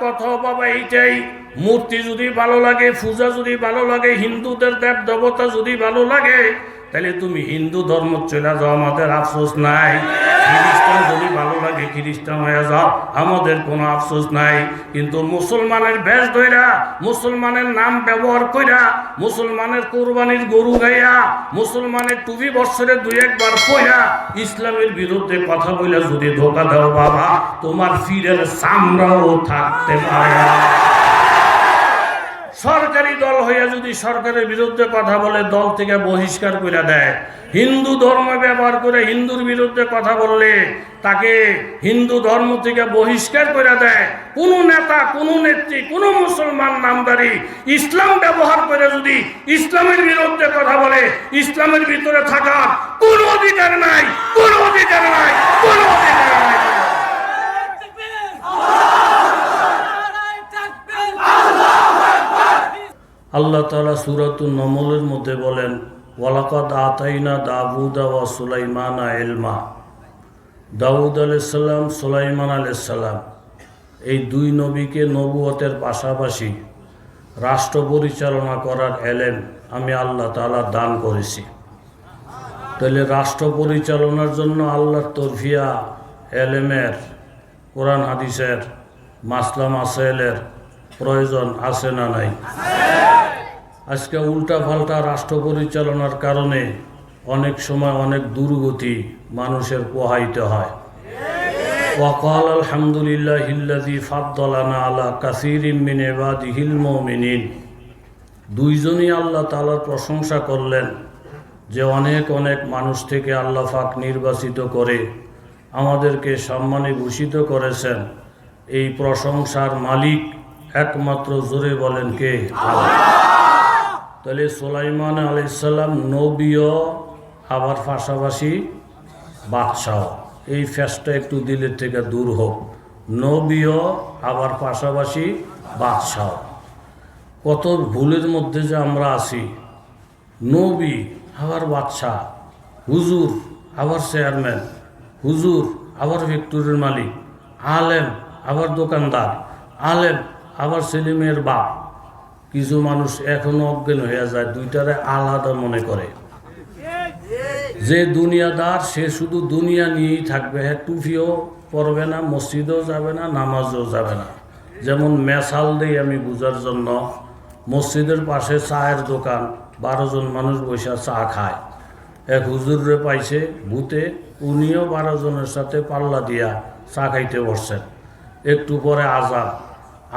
কথা বাবা এইটাই। মূর্তি যদি ভালো লাগে, পূজা যদি ভালো লাগে, হিন্দুদের দেব দেবতা যদি ভালো লাগে, তাহলে তুমি হিন্দু ধর্ম চলে যাও, আমাদের আফসোস নাই। খ্রিস্টান আমাদের কোনো আফসোস নাই কিন্তু মুসলমানের বেশ ধইরা, মুসলমানের নাম ব্যবহার কইরা, মুসলমানের কোরবানির গরু গাইয়া, মুসলমানের টুপি বৎসরে দুই একবার কইরা ইসলামের বিরুদ্ধে কথা বলে যদি ধোকা দাও বাবা, তোমার ফিরের সামরাও থাকতে পারে। সরকারি দল হইয়া যদি সরকারের বিরুদ্ধে কথা বলে, দল থেকে বহিষ্কার করে দেয়। হিন্দু ধর্ম ব্যবহার করে হিন্দুর বিরুদ্ধে কথা বললে তাকে হিন্দু ধর্ম থেকে বহিষ্কার করে দেয়। কোনো নেতা, কোনো নেত্রী, কোনো মুসলমান নামদারি ইসলাম ব্যবহার করে যদি ইসলামের বিরুদ্ধে কথা বলে, ইসলামের ভিতরে থাকা কোনো অধিকার নাই, কোনো অধিকার নাই, কোনো অধিকার নাই। আল্লাহ তালা সুরাতুল নমলের মধ্যে বলেন, ওয়ালাকাদ আতাইনা দাবুদা ওয়া সুলাইমানা এলমা দাউদ আলাইসাল্লাম সুলাইমান আলাইসাল্লাম এই দুই নবীকে নবুয়তের পাশাপাশি রাষ্ট্র পরিচালনা করার এলেম আমি আল্লাহ তালা দান করেছি। তাহলে রাষ্ট্র পরিচালনার জন্য আল্লাহর তরফিয়া এলেমের, কোরআন হাদিসের মাসলাম মাসাইলের প্রয়োজন আছে না নাই? আজকে উল্টা পাল্টা রাষ্ট্র পরিচালনার কারণে অনেক সময় অনেক দুর্গতি মানুষের পোহাইতে হয়। ওয়াকাল আলহামদুলিল্লাহ হিল্লাদি ফাদ্দলানা আলা কাসির মিন এবাদিহিল মুমিনিন। দুইজনই আল্লাহ তালার প্রশংসা করলেন যে অনেক অনেক মানুষ থেকে আল্লাহ পাক নির্বাচিত করে আমাদেরকে সম্মানে ভূষিত করেছেন। এই প্রশংসার মালিক একমাত্র জোরে বলেন কে? তাহলে সোলাইমান আলাইসাল্লাম নবীও, আবার পাশাপাশি বাদশাহ এই ফ্যাসটা একটু দিলের থেকে দূর হোক। নবীও, আবার পাশাপাশি বাদশাহ কত ভুলের মধ্যে যে আমরা আছি। নবী, আবার বাদশাহ। হুজুর, আবার চেয়ারম্যান। হুজুর, আবার ফ্যাক্টরির মালিক। আলেম, আবার দোকানদার। আলেম আবার ছেলেমেয়ের বাপ। কিছু মানুষ এখনও অজ্ঞান হয়ে যায়, দুইটারে আলাদা মনে করে। যে দুনিয়াদার, সে শুধু দুনিয়া নিয়েই থাকবে। হ্যাঁ টুফিও পড়বে না, মসজিদেও যাবে না, নামাজও যাবে না। যেমন মেসাল দেই আমি বুঝার জন্য। মসজিদের পাশে চায়ের দোকান, বারো জন মানুষ বসে চা খায়। এক হুজুরে পাইছে ভূতে, উনিও বারো জনের সাথে পাল্লা দিয়া চা খাইতে বসছেন। একটু পরে আজান।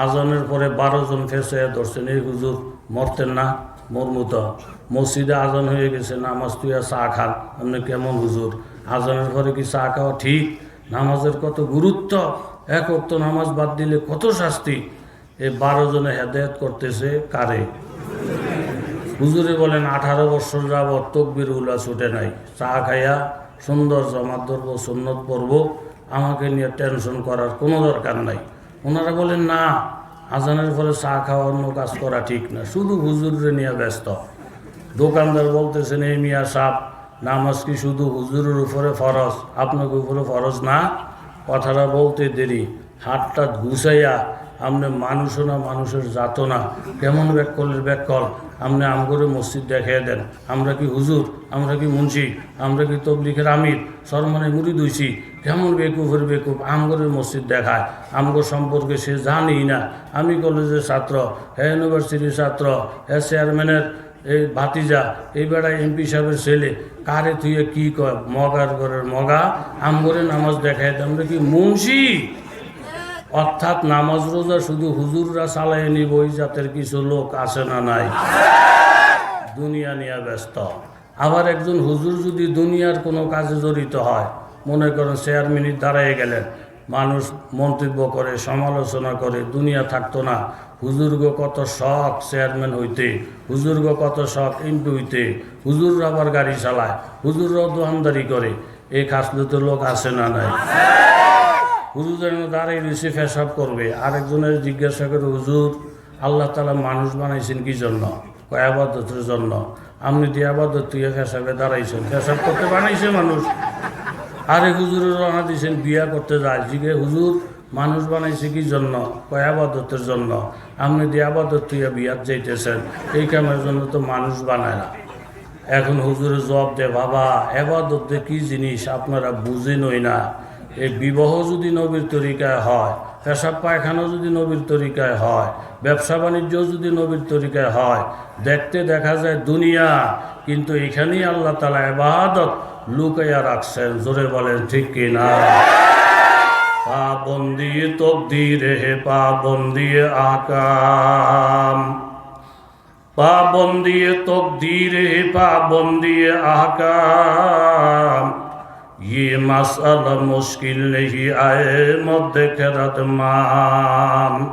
আজানের পরে বারো জন ফেসে ধরছেন এই হুজুর মরতেন না, মরমুত। মসজিদে আজান হয়ে গেছে, নামাজ তুইয়া চা খান। আপনি কেমন হুজুর? আজানের পরে কি চা খাওয়া ঠিক? নামাজের কত গুরুত্ব? এক অক্ত নামাজ বাদ দিলে কত শাস্তি? এই বারো জনে হেদায়ত করতেছে কারে? হুজুরে বলেন, আঠারো বছর যাবৎ তকবির উল্লা ছুটে নাই। চা খাইয়া সুন্দর জমা ধরবো, সুন্নত পড়ব আমাকে নিয়ে টেনশন করার কোনো দরকার নাই। ওনারা বলেন, না, আজানের ফলে চা খাওয়া অন্য কাজ করা ঠিক না। শুধু হুজুরে নিয়ে ব্যস্ত। দোকানদার বলতেছেন, এই মিয়া সাপ, নামাজ কি শুধু হুজুরের উপরে ফরজ? আপনাকে উপরে ফরজ না? কথাটা বলতে দেরি। হাতটা ঘুষাইয়া আপনি মানুষও না, মানুষের জাতো না। কেমন ব্যাক করলে ব্যাক কল আপনি আমগরে মসজিদ দেখিয়ে দেন। আমরা কি হুজুর, আমরা কি মুন্সি, আমরা কি তবলিখের আমির, সরমনে মুড়ি দুইছি কেমন বেকুফের বেকুফ আমগরের মসজিদ দেখায়? আমগো সম্পর্কে সে জানি না। আমি কলেজের ছাত্র হ্যাঁ ইউনিভার্সিটির ছাত্র হ্যাঁ চেয়ারম্যানের এই ভাতিজা, এই বেড়ায় এমপি সাহেবের ছেলে, কারে তুই কি কয়? মগার ঘরের মগা, আমগরে নামাজ দেখায়। আমরা কি মুন্সি? অর্থাৎ নামাজ রোজা শুধু হুজুররা চালাই নিব, ওই জাতের কিছু লোক আছে না নাই? দুনিয়া নিয়ে ব্যস্ত। আবার একজন হুজুর যদি দুনিয়ার কোনো কাজে জড়িত হয়, মনে করেন চেয়ারম্যানের দাঁড়ায় গেলেন, মানুষ মন্তব্য করে, সমালোচনা করে, দুনিয়া থাকতো না। হুজুর্গ কত শখ চেয়ারম্যান হইতে হুজুর্গ কত শখ এমপি হইতে, হুজুর আবার গাড়ি চালায়, হুজুররাও দোকানদারি করে এই খাসলতে লোক আছে না নাই? হুজুর যেন দাঁড়িয়ে রয়েছে ফেসাব করবে, আরেকজনের জিজ্ঞাসা করে, হুজুর, আল্লাহ তালা মানুষ বানাইছেন কি জন্য? আবাদতের জন্য। আপনি দিয়ে আবাদত তুই ফেসাবে দাঁড়াইছেন, ফেসাব করতে বানাইছে মানুষ। আরে হুজুরের রওনা দিয়েছেন, বিয়া করতে যায়। জিগে হুজুর, মানুষ বানাইছে কি জন্য? কয় জন্য। আপনি দিয়ে আবাদত তুইয়া বিয়াত যাইতেছেন, এই কামের জন্য তো মানুষ বানায় না। এখন হুজুরে জবাব দে বাবা এবাদত যে কি জিনিস আপনারা বুঝে বুঝেনই না। এই বিবাহ যদি নবীর তরিকায় হয়, পেশাব পায়খানা যদি নবীর তরিকায় হয়, ব্যবসা বাণিজ্য যদি নবীর তরিকায় হয়, দেখতে দেখা যায় দুনিয়া, কিন্তু এখানেই আল্লাহ তালা এবাহাদত লুকাইয়া রাখছেন, জোরে বলেন ঠিক কিনা পাবন্দি তব্দি রেহে পাবন্দি আকাম। পাবন্দি তব্দি রেহে পাবন্দি আকাম। ये मसाला मुश्किल नहीं आए मध्य करत मान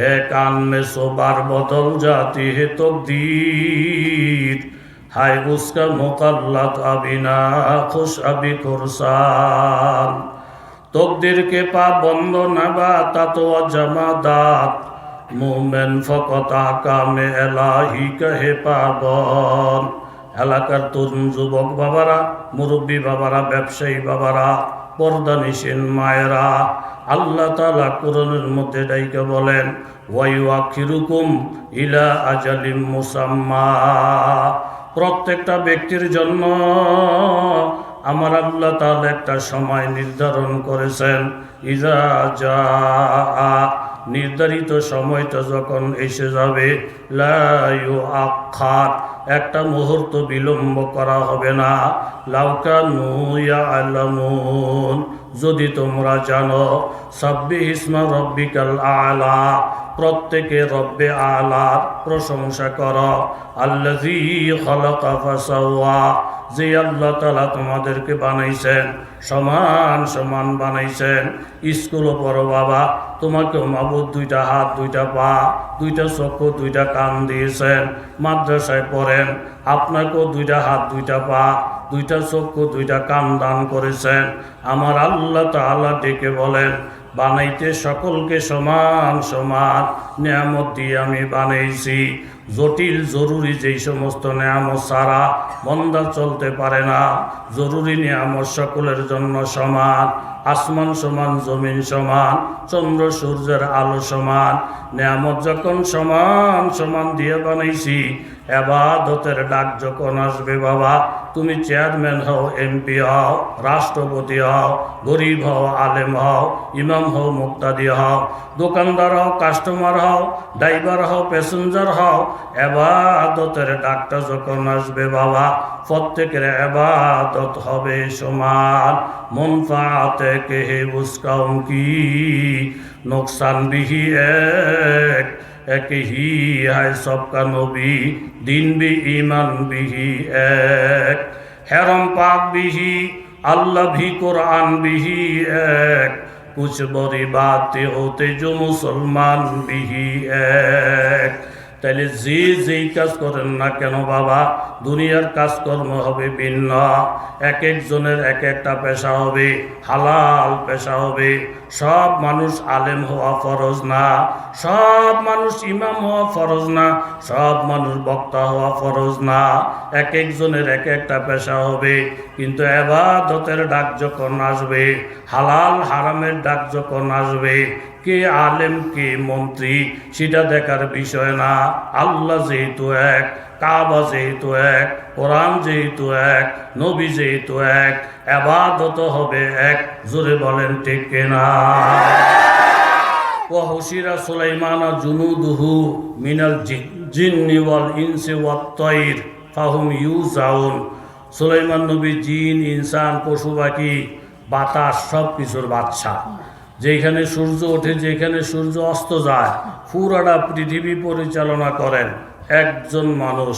एक आन में सो बार बदल जाती है तो दीद हाय उसका मुकल्लत ना खुश अभी कुरसान तकदीर के पाबंद नबा तत्व जमादात मोमेन फकता का में एलाही कहे पाबंद এলাকার তরুণ যুবক বাবারা, মুরব্বী বাবারা, ব্যবসায়ী বাবারা, পর্দানিসীন মায়েরা, আল্লাহ তালা কোরআনের মধ্যে ডাইকে বলেন ওয়াইউ আখিরুকুম ইলা আজালিম মুসাম্মা। প্রত্যেকটা ব্যক্তির জন্য আমার আল্লাহ তাহলে একটা সময় নির্ধারণ করেছেন। ইজা যা নির্ধারিত সময়টা যখন এসে যাবে লায়ু আখার একটা মুহূর্ত বিলম্ব করা হবে না। লাউকা নুয়া আলামুন যদি তোমরা জানো, সাব্বি ইসমা রব্বিকাল আলা, প্রত্যেকে রব্বে আলার প্রশংসা কর। আল্লাজি যে আল্লাহ তালা তোমাদেরকে বানাইছেন, সমান সমান বানাইছেন। স্কুলও পড়ো বাবা তোমাকে মাবুদ দুইটা হাত, দুইটা পা, দুইটা চক্ষু দুইটা কান দিয়েছেন। মাদ্রাসায় পড়েন, আপনাকেও দুইটা হাত, দুইটা পা, দুইটা চক্ষু দুইটা কান দান করেছেন। আমার আল্লাহ তাআলা ডেকে বলেন বানাইতে সকলকে সমান সমান নিয়ামত দিয়ে আমি বানাইছি। জটিল, জরুরি যেই সমস্ত নিয়ামত সারা বন্দা চলতে পারে না। জরুরি নিয়ামত সকলের জন্য সমান, আসমান সমান, জমিন সমান, চন্দ্র, সূর্যের আলো সমান। নিয়ামত যখন সমান সমান দিয়ে বানাইছি, এবাদতের ডাক যখন আসবে বাবা তুমি চেয়ারম্যান হও, এমপি হও, রাষ্ট্রপতি হও, গরিব হও, আলেম হও, ইমাম হও, মুক্তাদি হও, দোকানদার হও, কাস্টমার হও, ড্রাইভার হও, প্যাসেঞ্জার হও, এবাদতের ডাকটা যখন আসবে বাবা, প্রত্যেকের এবাদত হবে সমান। মন পাতে কেহে কি? নোকসান বিহি এক এক হি, হায় সবকা নবী, দিন বি ইমান বিহি এক, হেরম পাক বিহি, আল্লাহ ভি কোরআন বিহি এক, কুছ বরি বাতে হতে जो মুসলমান বিহি এক। তাহলে যে যেই কাজ করেন না কেন বাবা? দুনিয়ার কাজকর্ম হবে ভিন্ন। এক একজনের এক একটা পেশা হবে, হালাল পেশা হবে। সব মানুষ আলেম হওয়া ফরজ না। সব মানুষ ইমাম হওয়া ফরজ না। সব মানুষ বক্তা হওয়া ফরজ না। এক একজনের এক একটা পেশা হবে। কিন্তু এবাদতের ডাক যখন আসবে, হালাল হারামের ডাক যখন আসবে কে আলেম, কে মন্ত্রী, সেটা দেখার বিষয় না। আল্লাহ যেহেতু এক, কাবা যেহেতু এক, কোরআন যেহেতু এক, নবী যেহেতু এক আবাদত হবে এক, জোরে বলেন ঠিক না ও সুলাইমানা জুনুদুহু মিনাল জিন্নি ওয়াল ইনসে ওয়াত্তাইর ফাহুম ইউ জাউন সুলাইমান নবী জিন, ইনসান, পশু পাখি, বাতাস সব কিছুর বাদশাহ যেখানে সূর্য ওঠে, যেখানে সূর্য অস্ত যায়, পুরাটা পৃথিবী পরিচালনা করেন একজন মানুষ।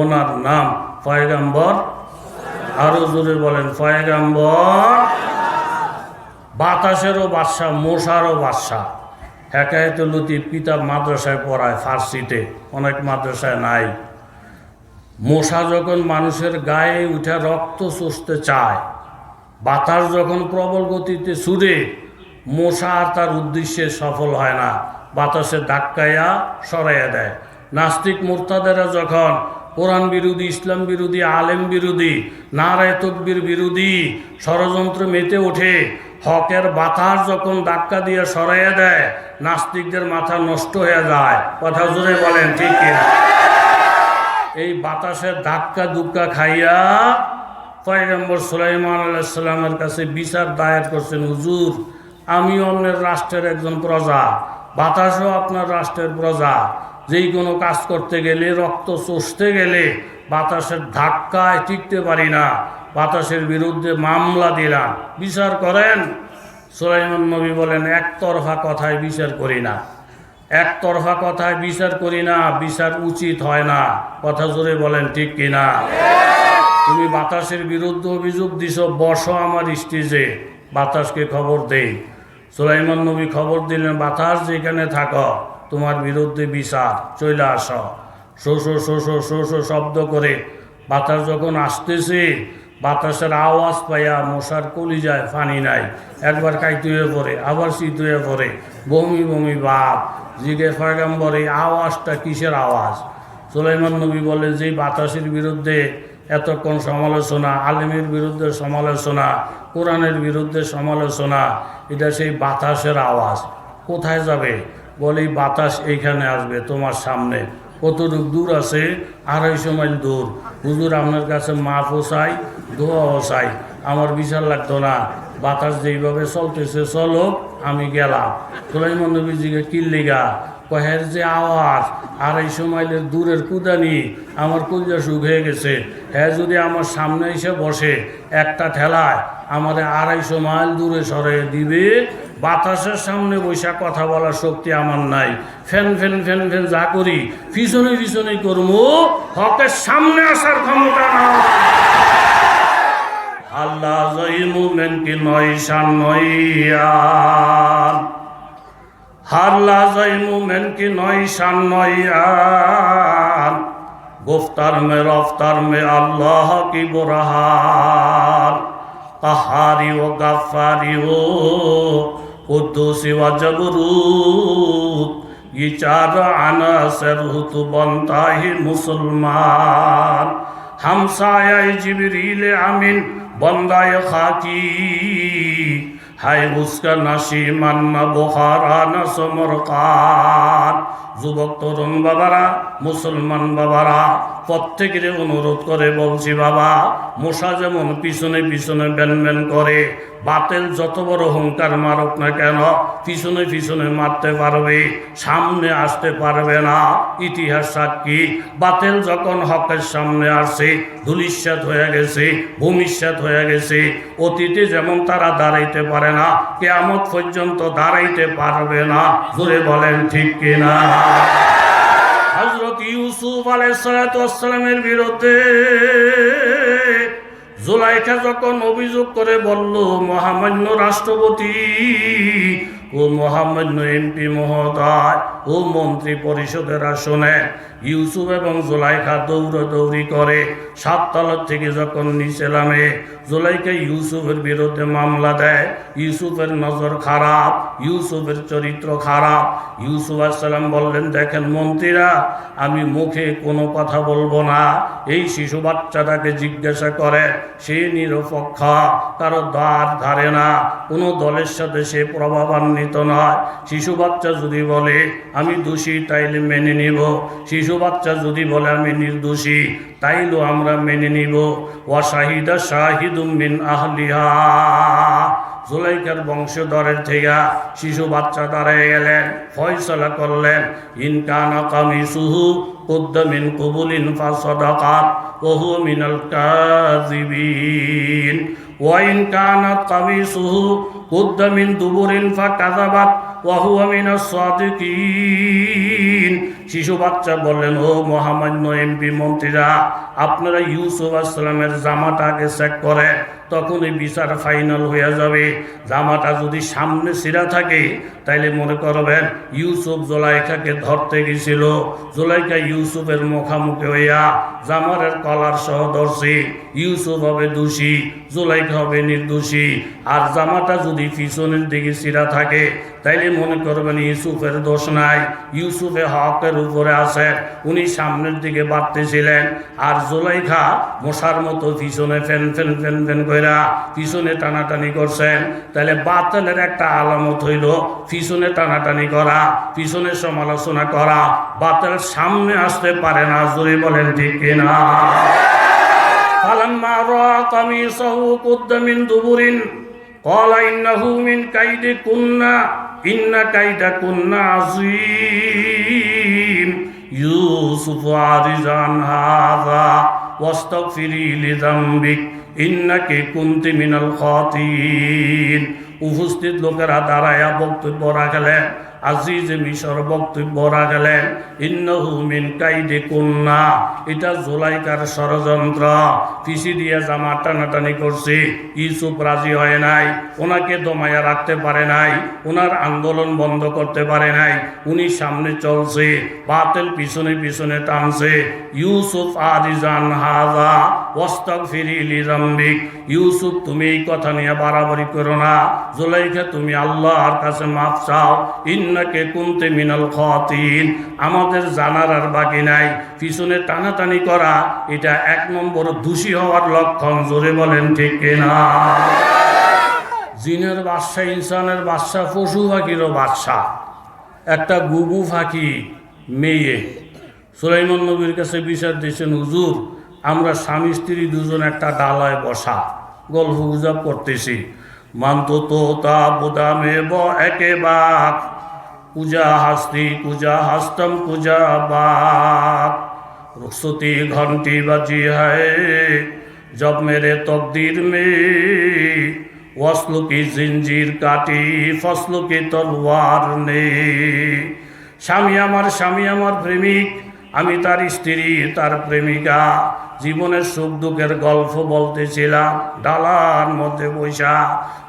ওনার নাম পয়গাম্বর। আরও জোরে বলেন, পয়গাম্বর। বাতাসেরও বাদশা মশারও বাদশা হেকায়ত লতিফ পিতা মাদ্রাসায় পড়ায় ফার্সিতে, অনেক মাদ্রাসায় নাই। মশা যখন মানুষের গায়ে উঠে রক্ত চষতে চায়, বাতাস যখন প্রবল গতিতে ছুড়ে মশা আর তার উদ্দেশ্যে সফল হয় না। বাতাসে ধাক্কাইয়া সরাইয়া দেয়। নাস্তিক মোর্তাদেরা যখন কোরআন বিরোধী, ইসলাম বিরোধী, আলেম বিরোধী, নারায় তকবির বিরোধী ষড়যন্ত্র মেতে ওঠে, হকের বাতাস যখন ধাক্কা দিয়ে সরাইয়া দেয়, নাস্তিকদের মাথা নষ্ট হয়ে যায়। কথা জোরে বলেন, ঠিক এই বাতাসের ধাক্কা দুক্কা খাইয়া পয়গম্বর সুলাইমান আলাইসাল্লামের কাছে বিচার দায়ের করছেন, হুজুর আমি অন্যের রাষ্ট্রের একজন প্রজা, বাতাসও আপনার রাষ্ট্রের প্রজা। যেই কোনো কাজ করতে গেলে, রক্ত চষতে গেলে বাতাসের ধাক্কায় টিকতে পারি না। বাতাসের বিরুদ্ধে মামলা দিলাম। বিচার করেন? সুলাইমান নবী বলেন, একতরফা কথায় বিচার করি না। একতরফা কথায় বিচার করি না, বিচার উচিত হয় না। কথা জোরে বলেন, ঠিক কিনা? তুমি বাতাসের বিরুদ্ধে অভিযোগ দিছ, বসো আমার স্টেজে। বাতাসকে খবর দেই। সুলাইমান নবী খবর দিলেন, বাতাস যেখানে থাকো, তোমার বিরুদ্ধে বিচার চলে আস। শো শো শো শো শো শো শব্দ করে বাতাস যখন আসতেছে, বাতাসের আওয়াজ পাইয়া মশার কলি যায় পানি নাই। একবার কাইতে হয়ে পড়ে, আবার শীত হয়ে পড়ে। বমি বমি বাপ, জিগে ফয়গাম্বর, এই আওয়াজটা কিসের আওয়াজ? সুলাইমান নবী বলে যে বাতাসের বিরুদ্ধে এতক্ষণ সমালোচনা, আলিমের বিরুদ্ধে সমালোচনা, কোরআনের বিরুদ্ধে সমালোচনা, এটা সেই বাতাসের আওয়াজ। কোথায় যাবে? বলে বাতাস এইখানে আসবে তোমার সামনে। কতটুক দূর আছে? আড়াইশো মাইল দূর। হুজুর, আপনার কাছে মাফও চাই, দোয়াও চাই। আমার বিচার লাগতো না, বাতাস যেইভাবে চলতেছে, চলো, আমি গেলাম। সুলাইমান নবীজিকে কিল্লিগা কহের যে আওয়াজ আড়াইশো মাইলের দূরের কুদানি, আমার সুখ হয়ে গেছে। হ্যাঁ যদি আমার সামনে এসে বসে একটা ঠেলায় আমারে আড়াইশো মাইল দূরে সরে দিবে, বাতাসের সামনে বৈশা কথা বলার শক্তি আমার নাই। ফ্যান ফ্যান ফ্যান ফ্যান যা করি, পিছনে পিছনে করব, হকের সামনে আসার ক্ষমতা না আল্লাহ জয় মুমেন কি নয় শান নয় হার লাজাই মুমেন কি নয়, শান নয় গুফতার মে, রফতার মে, আল্লাহ কি বোরাহার পাহাড়ি ও গাফারি ও কুদ্দুসি ও জবরুত ইচার আনাসের হুতু বন্তাহি মুসলমান। হামসায় জিবরিল আমিন, বন্দায় খাকি। है उसका नशीमन न बुखारा न समरकान যুবক তরুণ বাবারা, মুসলমান বাবারা, প্রত্যেকের অনুরোধ করে বলছি বাবা, মশা যেমন পিছনে পিছনে ব্যান ব্যান করে, বাতেল যত বড় হুঙ্কার মারক না কেন, পিছনে পিছনে মারতে পারবে, সামনে আসতে পারবে না। ইতিহাস সাক্ষী, বাতেল যখন হকের সামনে আসে ধুলিস্যাত হয়ে গেছে ভূমিষ্যাত হয়ে গেছে, অতীতে যেমন তারা দাঁড়াইতে পারে না, কেয়ামত পর্যন্ত দাঁড়াইতে পারবে না। জোরে বলেন, ঠিক কিনা? হজরত ইউসুফ আলাইসালামের বিরুদ্ধে জুলাইখা যখন অভিযোগ করে বলল, মহামান্য রাষ্ট্রপতি ও মহামান্য এমপি মহোদয় ও মন্ত্রী পরিষদের আসনে ইউসুফ এবং জুলাইখা দৌড় দৌড়ি করে সাততলার থেকে যখন নিচে নামে জুলাইখা ইউসুফের বিরুদ্ধে মামলা দেয়। ইউসুফের নজর খারাপ, ইউসুফের চরিত্র খারাপ। ইউসুফ আসসালাম বললেন, দেখেন মন্ত্রীরা, আমি মুখে কোনো কথা বলব না। এই শিশু বাচ্চাটাকে জিজ্ঞাসা করে, সে নিরপেক্ষ, কারও দ্বার ধারে না। কোনো দলের সাথে সে প্রভাবান্বিত নয়। শিশু বাচ্চা যদি বলে, আমি দোষী, তাইলে মেনে নিব। শিশু বাচ্চা যদি বলে, আমি নির্দোষী, তাইলেও আমরা মেনে নিব। ওয়াশাহিদা শাহিদুম মিন আহলিহা। জুলাইকার বংশধরের থেকে শিশু বাচ্চা গেলেন, ফয়সলা করলেন। কুবুলিন ফাসদাকাত ওহু মিনাল ওয়াহুয়া মিনাস সাদিকিন। শিশু বাচ্চা বললেন, ও মহামান্য এমপি মন্ত্রীরা আপনারা ইউসুফ আসসালামের জামাটাকে সেট করে তখন এই বিচার ফাইনাল হয়ে যাবে। জামাটা যদি সামনে সিরা থাকে, তাইলে মনে করবেন ইউসুফ জোলাইখাকে ধরতে গেছিল। জোলাইখা ইউসুফের মুখামুখি হইয়া জামারের কলার সহ ধরছে। ইউসুফ হবে দোষী, জোলাইখা হবে নির্দোষী। আর জামাটা যদি পিছনের দিকে সিরা থাকে, তাইলে মনে করবেন ইউসুফের দোষ নাই। ইউসুফে হকের উপরে আছে, উনি সামনের দিকে বাড়তেছিলেন। আর জোলাইখা মশার মতো পিছনে ফেন ফেন ফেন ফেন করে কইরা পিছনে টানাটানি করছেন তাহলে বাতিলের একটা আলামত হইল পিছনে টানাটানি করা পিছনে সমালোচনা করা বাতিল সামনে আসতে পারে না জোরে বলেন ঠিক কিনা فلما رأى قميصه قد من دبر قال إنه من كيدكن إن كيدكن عظيم يوسف عارض عن هذا واستغفري لذنبك ইন্নাকে কুন্তি মিনাল খাতিন। উপস্থিত লোকেরা দাঁড়ায়া বক্তব্য রাখলেন। আজিজ মিশর বক্তব্য রাখলেন, ইন্নহু মিন কাইদে কন্যা এটা জোলাইকার ষড়যন্ত্র। পিসি দিয়ে জামা টানাটানি করছে। ইউসুফ রাজি হয় নাই, ওনাকে দমায়া রাখতে পারে নাই, ওনার আন্দোলন বন্ধ করতে পারে নাই, উনি সামনে চলছে, বাতেল পিছনে পিছনে টানছে। ইউসুফ আদিজান হাজা ওয়াস্তাক ফিরি লিরাম্বিক ইউসুফ, তুমি এই কথা নিয়ে বাড়াবাড়ি করো না। জোলাইখা তুমি আল্লাহর কাছে মাফ চাও। ইন্নাকে কুনতে মিনাল খাতিন? আমাদের জানার আর বাকি নাই। পিছনে টানাটানি করা, এটা এক নম্বর দোষী হওয়ার লক্ষণ, জোরে বলেন ঠিক কিনা? জিনের বাদশা ইনসানের বাদশা পশু পাখিরও বাদশা একটা গুগু ফাঁকি মেয়ে। সুলাইমান নবীর কাছে বিচার দিয়েছেন, হুজুর, আমরা স্বামী, স্ত্রী দুজন একটা ডালায় বসা। গল্প গুজব করতেছি। মানত তো তা বুদামে ব একে বাক পূজা হাস্তি পূজা হাস্তম পূজা বাপ রুখসতি ঘন্টি বাজি হায় জব মেরে তকদির মে ওয়াসলু জিঞ্জির কাটি ফসলুকি তলোয়ার নে স্বামী আমার স্বামী আমার প্রেমিক আমি তার স্ত্রী তার প্রেমিকা জীবনের সুখ দুঃখের গল্প বলতেছিলাম। ডালার মধ্যে বৈশা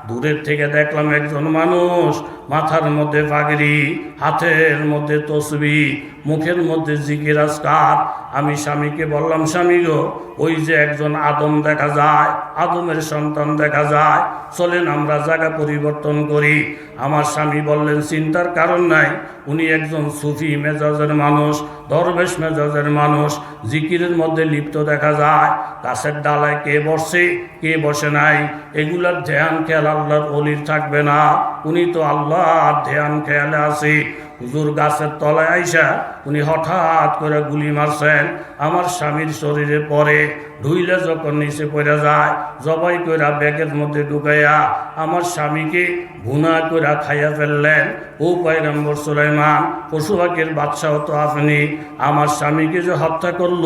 দূরের থেকে দেখলাম একজন মানুষ, মাথার মধ্যে পাগড়ি হাতের মধ্যে তসবি, মুখের মধ্যে জিকির আসকার আমি স্বামীকে বললাম, স্বামী গো, ওই যে একজন আদম দেখা যায়, আদমের সন্তান দেখা যায়, চলেন আমরা জায়গা পরিবর্তন করি। আমার স্বামী বললেন, চিন্তার কারণ নাই, উনি একজন সুফি মেজাজের মানুষ, দরবেশ মেজাজের মানুষ, জিকিরের মধ্যে লিপ্ত দেখা যায়, গাছের ডালায় কে বসে কে বসে নাই, এগুলার ধ্যান খেয়াল আল্লাহর অলির থাকবে না। উনি তো আল্লাহ ধ্যান খেয়ালে আছে। হুজুর গাছের তলায় আইসা উনি হঠাৎ করে গুলি মারছেন। আমার স্বামীর শরীরে পরে ধুইলে যখন নিচে পড়ে যায়, জবাই কইরা ব্যাগের মধ্যে ঢুকাইয়া আমার স্বামীকে ভুনা কইরা খাইয়া ফেললেন। ও পয়গম্বর সুলাইমান পশু পাখির বাদশাহ তো আপনি। আমার স্বামীকে যে হত্যা করল,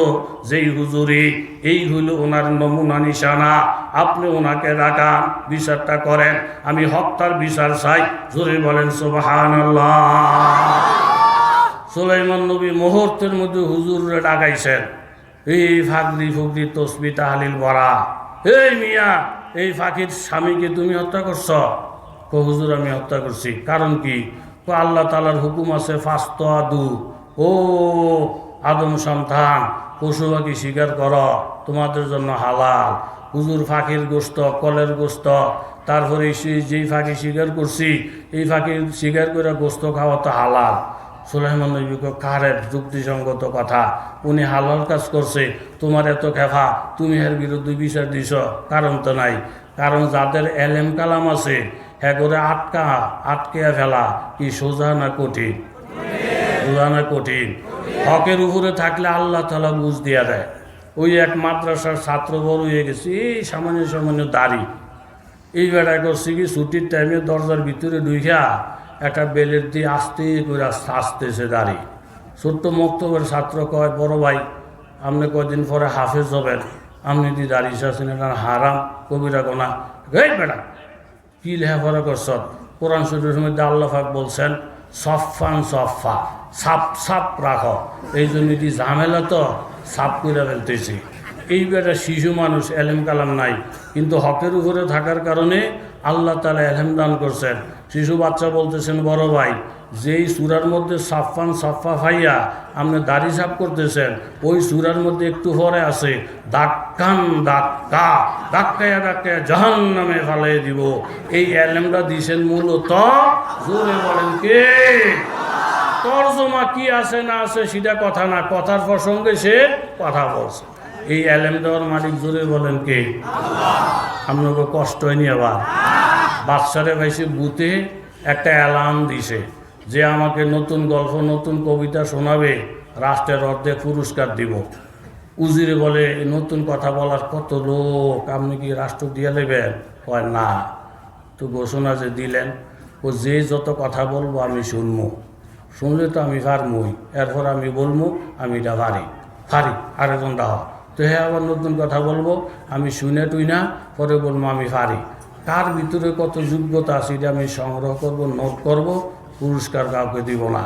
যেই হুজুরি, এই হইল ওনার নমুনা নিশানা। আপনি ওনাকে রাখান বিচারটা করেন। আমি হত্যার বিচার চাই। জোরে বলেন সুবাহান সুলাইমান নবী মুহূর্তের মধ্যে হুজুরে ডাকাইছেন। এই ফাগরি ফুগরি তসবি তাহালিল বরা। এই মিয়া, এই ফাঁকির স্বামীকে তুমি হত্যা করছ? কো হুজুর, আমি হত্যা করছি। কারণ কি? কো আল্লাহ তালার হুকুম আছে ফাস্ত আদু ও আদম সন্তান পশু পাখি শিকার কর, তোমাদের জন্য হালাল। হুজুর, ফাঁকির গোস্ত কলের গোস্ত তারপরে যেই ফাঁকি শিকার করছি, এই ফাঁকি শিকার করে গোস্ত খাওয়া তো হালাল। সুলাইমান নবী কয়, কারের যুক্তিসঙ্গত কথা। উনি হালাল কাজ করছে তোমার এত খেফা তুমি এর বিরুদ্ধে বিচার দিছ কারণ তো নাই। কারণ যাদের এলেম কালাম আছে হ্যাঁ করে আটকা আটকে ফেলা কি সোজা না কঠিন? সোজা না কঠিন? হকের উপরে থাকলে আল্লাহ তালা বুঝ দিয়া দেয়। ওই এক মাদ্রাসার ছাত্র বড় হয়ে গেছে এই সামান্য সামান্য দাড়ি। এই বেড়া করছে কি ছুটির টাইমে দরজার ভিতরে ঢুইখা একটা বেলের দিয়ে আস্তে করে আস্তে আসতেছে দাঁড়ি ছোট্ট মক্তবের ছাত্র কয়, বড় ভাই, আপনি কয়দিন পরে হাফেজ হবেন? আপনি যদি দাঁড়িয়ে আছেন এটা হারাম, কবিরা গোনা। এই বেড়া কি লেখাপড়া করছ কোরআন শরীফের মধ্যে আল্লাহ পাক বলছেন সফান সফা সাপ সাপ রাখো। এই জন্য এটি ঝামেলা তো, সাপ করে ফেলতেছি। এই বেটা শিশু মানুষ, এলেম কালাম নাই। কিন্তু হকের উপরে থাকার কারণে আল্লাহ তালা এলেম দান করছেন। শিশু বাচ্চা বলতেছেন, বড় ভাই, যেই সুরার মধ্যে সাফান সাফা ফাইয়া আপনি দাড়ি সাফ করতেছেন, ওই সুরার মধ্যে একটু পরে আছে, দাক্কান দাক্কা, দাক্কায়া দাক্কায়া জাহান নামে ফালাই দিব। এই এলেমটা দিছেন মূলত, জোরে বলেন কে? তর্জমা কি আছে না আছে সেটা কথা না, কথার প্রসঙ্গে সে কথা বলছে। এই এলেম দেওয়ার মালিক জোরে বলেন কে? আপনাকে কষ্ট হয়নি আবার? বাচ্চারে ভাইসে বুতে একটা অ্যালার্ম দিছে যে আমাকে নতুন গল্প নতুন কবিতা শোনাবে রাষ্ট্রের অর্ধেক পুরস্কার দিব। উজিরে বলে "এই নতুন কথা বলার কত লোক? আপনি কি রাষ্ট্র দিয়ে নেবেন? কয় না। তো ঘোষণা যে দিলেন ও যে যত কথা বলব আমি শুনব। শুনলে তো আমি পারমই এরপর আমি বলব আমি এটা পারি পারি আরেকজন দাও তো হ্যাঁ আবার নতুন কথা বলব, আমি শুনে টুই না, পরে বলব আমি পারি কার ভিতরে কত যোগ্যতা আছে, এটা আমি সংগ্রহ করব, নোট করব, পুরস্কার কাউকে দিব না।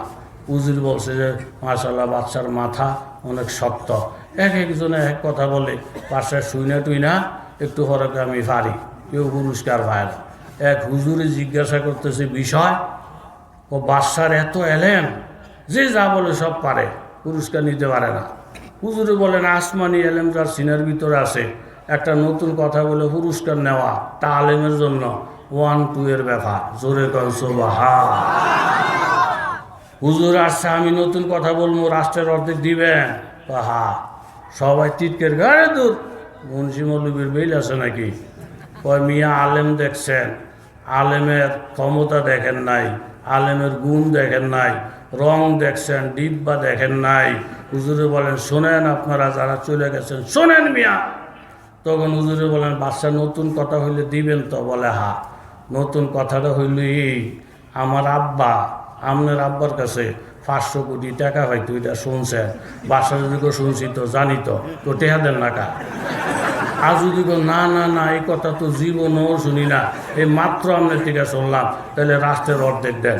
উজির বলছে যে মাশাল্লাহ বাচ্চার মাথা অনেক শক্ত। এক একজনে এক কথা বলে পাশে শুনে টুই না, একটু হরকে আমি পারি কেউ পুরস্কার পায় না। এক হুজুরে জিজ্ঞাসা করতেছে বিষয়, ও বাচ্চার এত এলেন যে যা বলে সব পারে, পুরস্কার নিতে পারে না। হুজুরে বলেন, আসমানি এলেম যার সিনের ভিতরে আছে, একটা নতুন কথা বলে পুরস্কার নেওয়া তা আলেমের জন্য ওয়ান টু এর ব্যাপার। জোরে হুজুর আসছে, আমি নতুন কথা বলব, রাষ্ট্রের অর্ধেক দিবেন। হা সবাই টিটকের গাড়ে দূর মুন্সি মৌলবীর বেল আছে নাকি? কয়, মিয়া, আলেম দেখছেন। আলেমের ক্ষমতা দেখেন নাই, আলেমের গুণ দেখেন নাই রং দেখছেন, ডিব্বা দেখেন নাই। হুজুরে বলেন, শোনেন আপনারা যারা চলে গেছেন, শোনেন মিয়া। তখন হুজুরে বলেন বাচ্চা নতুন কথা হইলে দিবেন তো? বলে, হা, নতুন কথাটা হইল আমার আব্বা, আপনার আব্বার কাছে পাঁচশো কোটি টাকা হয়তো এটা শুনছেন। বাসা যদি শুনছি তো, জানি তো তো টেহা দেন না আর যদি না না না, এই কথা তো জীবনও শুনি না, এই মাত্র আপনার থেকে শুনলাম, তাহলে রাষ্ট্রের অর্ধেক দেন।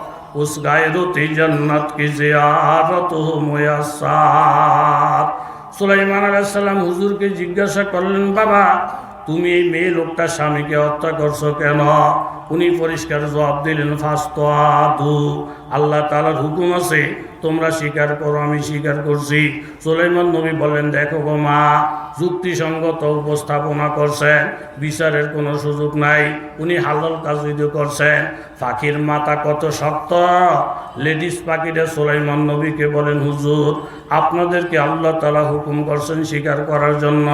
اس گائے دوتی جنت کی زیارت ہو میسار সুলাইমান আলাইসাল্লাম হুজুরকে জিজ্ঞাসা করলেন, বাবা, তুমি এই মেয়ে লোকটা স্বামীকে হত্যা করছ কেন? উনি পরিষ্কার জবাব দিলেন ফাস্তু আল্লাহ তালার হুকুম আছে, তোমরা স্বীকার করো, আমি স্বীকার করছি। সুলাইমান নবী বললেন, দেখো মা যুক্তিসঙ্গত উপস্থাপনা করছেন, বিচারের কোনো সুযোগ নাই। উনি হালাল কাজ যদি করছেন পাখির মাথা কত শক্ত? লেডিস পাখিটা সোলাইমান নবীকে বলেন, হুজুর, আপনাদেরকে আল্লাহ তালা হুকুম করছেন স্বীকার করার জন্য।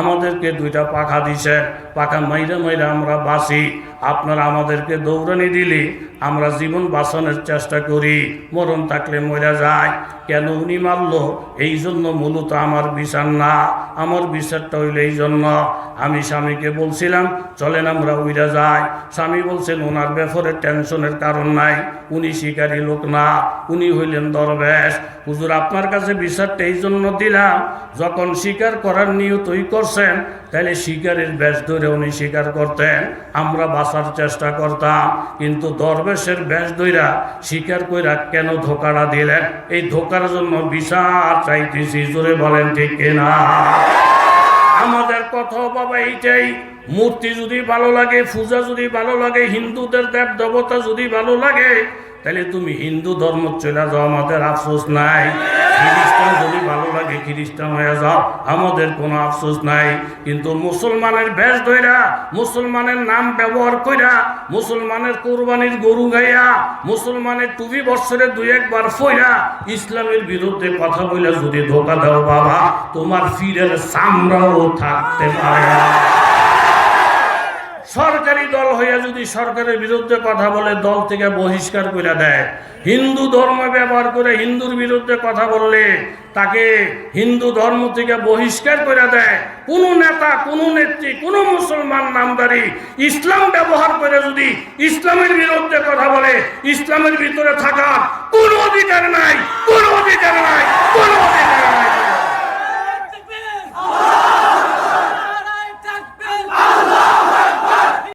আমাদেরকে দুইটা পাখা দিছে পাখা মাইরে মাইরে আমরা বাঁচি। আপনারা আমাদেরকে দৌড়ানি দিলে আমরা জীবন বাঁচানোর চেষ্টা করি। মরণ থাকলে মরা যায়। কেন উনি মারল? এই জন্য মূলত আমার বিচার না। আমার বিচারটা হইল এই জন্য। আমি স্বামীকে বলছিলাম, চলেন আমরা উইরা যাই। স্বামী বলছেন, ওনার ব্যাপারে টেনশনের কারণ নাই। উনি শিকারী লোক না। উনি হইলেন দরবেশ। হুজুর, আপনার কাছে বিচারটা এই জন্য দিলাম, যখন স্বীকার করার নিয়তই করছেন তাহলে শিকারের ব্যাস ধরে উনি শিকার করতেন, আমরা বাঁচার চেষ্টা করতাম, কিন্তু দরবেশের ব্যাস ধইরা স্বীকার কইরা কেন ধোকাটা দিলেন? এই ধোকার জন্য বিচার চাইতেছি, জোরে বলেন ঠিক কিনা? আমাদের কথা বাবা এইটাই, মূর্তি যদি ভালো লাগে, পূজা যদি ভালো লাগে, হিন্দুদের দেব দেবতা যদি ভালো লাগে তাহলে তুমি হিন্দু ধর্ম চলে যাও, আমাদের আফসোস নাই খ্রিস্টান যদি ভালো লাগে, খ্রিস্টান হয়ে যাও, আমাদের কোনো আফসোস নাই কিন্তু মুসলমানের বেশ ধইরা, মুসলমানের নাম ব্যবহার কইরা, মুসলমানের কোরবানির গরু গাইয়া, মুসলমানের টুপি বছরে দুই একবার ফইরা, ইসলামের বিরুদ্ধে কথা বলে যদি ধোকা দাও বাবা, তোমার ফিরের সামরাও থাকতে পারে। সরকারি দল হইয়া যদি সরকারের বিরুদ্ধে কথা বলে, দল থেকে বহিষ্কার করে দেয়। হিন্দু ধর্ম ব্যবহার করে হিন্দুর বিরুদ্ধে কথা বললে, তাকে হিন্দু ধর্ম থেকে বহিষ্কার করে দেয়। কোন নেতা, কোন নেত্রী, কোন মুসলমান নামদারি ইসলাম ব্যবহার করে যদি ইসলামের বিরুদ্ধে কথা বলে, ইসলামের ভিতরে থাকার কোনো অধিকার নাই, কোনো অধিকার নাই, কোনো